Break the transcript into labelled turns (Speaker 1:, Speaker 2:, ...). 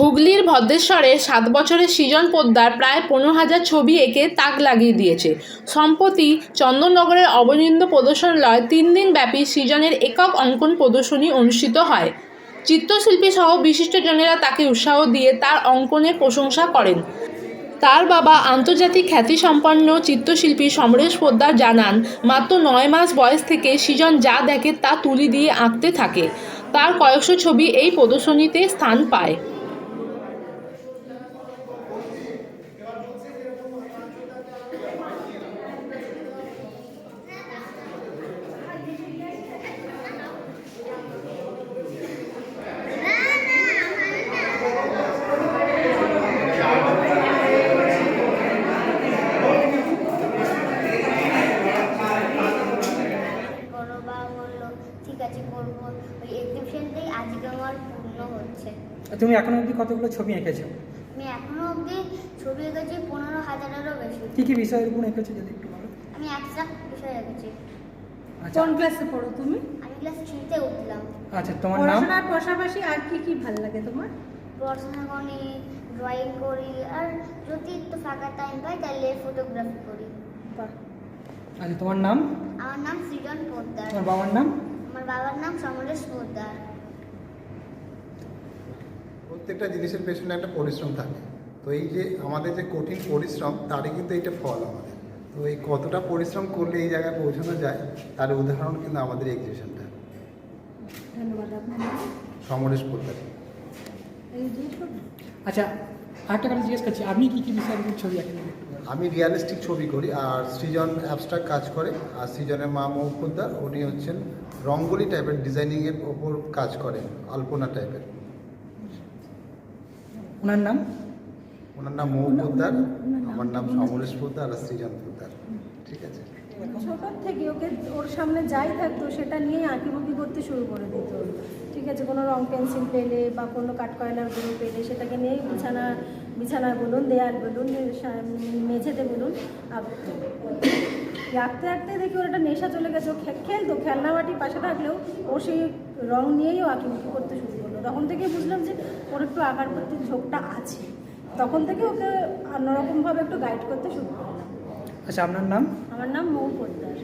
Speaker 1: হুগলির ভদ্রেশ্বরে সাত বছরের সৃজন পোদ্দার প্রায় পনেরো হাজার ছবি এঁকে তাক লাগিয়ে দিয়েছে। সম্প্রতি চন্দননগরের অবনিন্দ প্রদর্শনালয় তিন দিন ব্যাপী সৃজনের একক অঙ্কন প্রদর্শনী অনুষ্ঠিত হয়। চিত্রশিল্পী সহ বিশিষ্টজনেরা তাকে উৎসাহ দিয়ে তার অঙ্কনের প্রশংসা করেন। তার বাবা আন্তর্জাতিক খ্যাতিসম্পন্ন চিত্রশিল্পী সমরেশ পোদ্দার জানান, মাত্র নয় মাস বয়স থেকে সৃজন যা দেখে তা তুলি দিয়ে আঁকতে থাকে। তার কয়েকশো ছবি এই প্রদর্শনীতে স্থান পায়।
Speaker 2: ঠিক আছে করব। ওই এক্সিবিশনটাই আজকে আমার পূর্ণ হচ্ছে।
Speaker 3: তুমি এখনও অবধি কতগুলো ছবি এঁকেছো?
Speaker 2: আমি এখনও অবধি ছবি এঁকেছি পনেরো হাজারেরও বেশি।
Speaker 3: কি কি বিষয়ের উপর এঁকেছো যদি একটু বলো?
Speaker 2: আমি একশো বিষয় এঁকেছি।
Speaker 3: আচ্ছা।
Speaker 4: কোন ক্লাসে পড়ো তুমি?
Speaker 2: আমি ক্লাস থ্রিতে উঠলাম।
Speaker 3: আচ্ছা তোমার নাম?
Speaker 4: পড়াশোনার পাশাপাশি আর কি কি ভালো লাগে তোমার?
Speaker 2: পড়াশোনা করি ড্রয়িং করি আর যদি একটু ফাঁকা টাইম পাই তাহলে ফটোগ্রাফি করি।
Speaker 3: আচ্ছা তোমার নাম?
Speaker 2: আমার নাম সৃজন পোদ্দার।
Speaker 3: তোমার বাবার নাম?
Speaker 2: বাবার নাম সমরেশ পোদ্দার।
Speaker 5: প্রত্যেকটা জিনিসের পেছনে একটা পরিশ্রম থাকে। তো এই যে আমাদের যে কঠিন পরিশ্রম তারই কিন্তু এইটা ফল আমাদের। তো এই কতটা পরিশ্রম করলে এই জায়গায় পৌঁছানো যায় তার উদাহরণ কিন্তু আমাদের এক্সিবিশনটা
Speaker 4: ধন্যবাদ আপনার
Speaker 5: সমরেশ পোদ্দার।
Speaker 3: আচ্ছা আরেকটা কথা জিজ্ঞেস করছি আপনি কি কি বিষয়ের উপর ছবি আঁকেন।
Speaker 5: আমি রিয়ালিস্টিক ছবি করি আর সৃজন অ্যাবস্ট্রাক্ট কাজ করে আর সৃজনের মা মৌ উনি হচ্ছেন রঙ্গোলি টাইপের ডিজাইনিংয়ের ওপর কাজ করেন আলপনা টাইপের
Speaker 3: ওনার নাম?
Speaker 5: ওনার নাম মৌ পোদ্দার আমার নাম সমরেশ পোদ্দার আর সৃজন পোদ্দার ঠিক আছে?
Speaker 4: ছোটোর থেকে ওকে ওর সামনে যাই থাকতো, সেটা নিয়েই আঁকিবুকি করতে শুরু করে দিত। ঠিক আছে, কোনো রং পেন্সিল পেলে বা কোনো কাঠকয়লার গুঁড়ো পেলে সেটাকে নিয়েই বিছানা বিছানা বলুন, দেয়াল বলুন মেঝেতে বলুন আঁকতো আঁকতে আঁকতে দেখি ওর একটা নেশা চলে গেছে, ও খেলতো, খেলনা বাটি পাশে থাকলেও ও সেই রং নিয়েই আঁকিবুকি করতে শুরু করল। তখন থেকে বুঝলাম যে ওর একটু আঁকার প্রতি ঝোঁকটা আছে। তখন থেকে ওকে অন্যরকমভাবে একটু গাইড করতে শুরু করলাম
Speaker 3: আচ্ছা আপনার নাম?
Speaker 4: আমার নাম মৌ পোদ্দার।